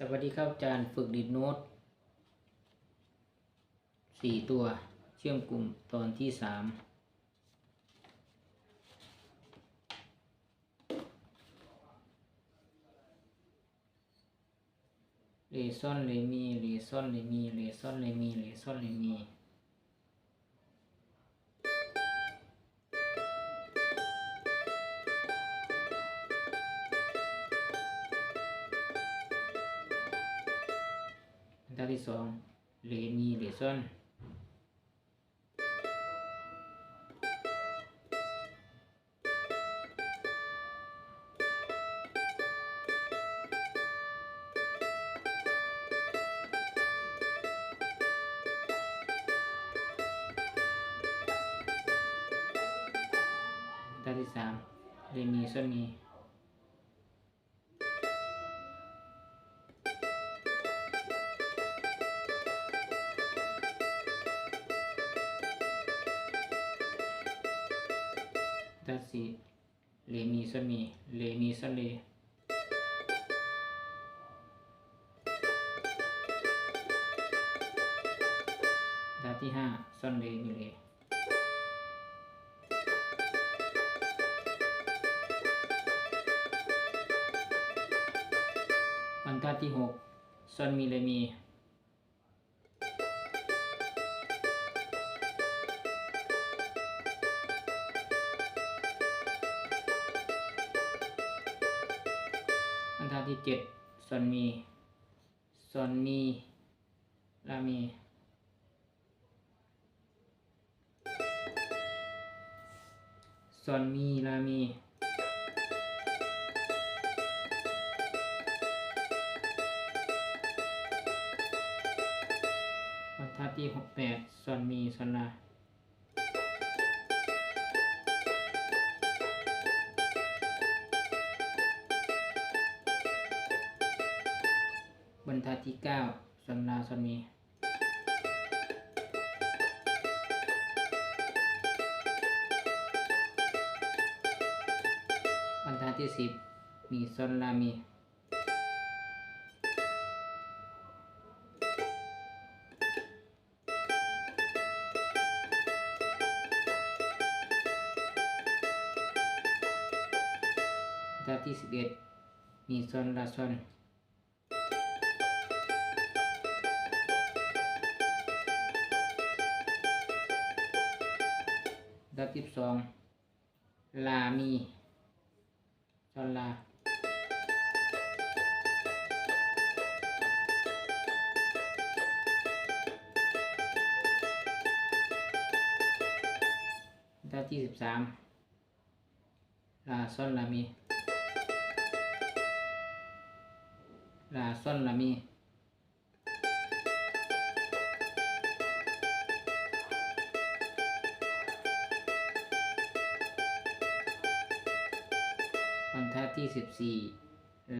สวัสดีครับอาจารย์ฝึกดีดโน้ตสี่ตัวเชื่อมกลุ่มตอนที่สามเลซอนเลมีเลซอนเลมีเลซอนเลมีเลซอนเลมี บรรทัดที่สองเลมีเลซอนบรรทัดที่สามเลมีซอนมี ดัดสีเลมีซมีเลมีซเลดัดที่ห้าซอนเลมีเลบรรทัดที่หกซอนมีเลมี บรรทัดที่เจ็ดซอนมีซอนมีลามีซอนมีลามีบรรทัดที่หกแปดซอนมีซอนลา ที่เก้าซอนลาซอนมีบรรทัดที่สิบมีซอนลามีบรรทัดที่สิบเอ็ดมีซอนลาซอน ดับที่สองลามีซอนลาดับที่สิบสามลาซอนลามีลาซอนลามี ยี่สิบสี่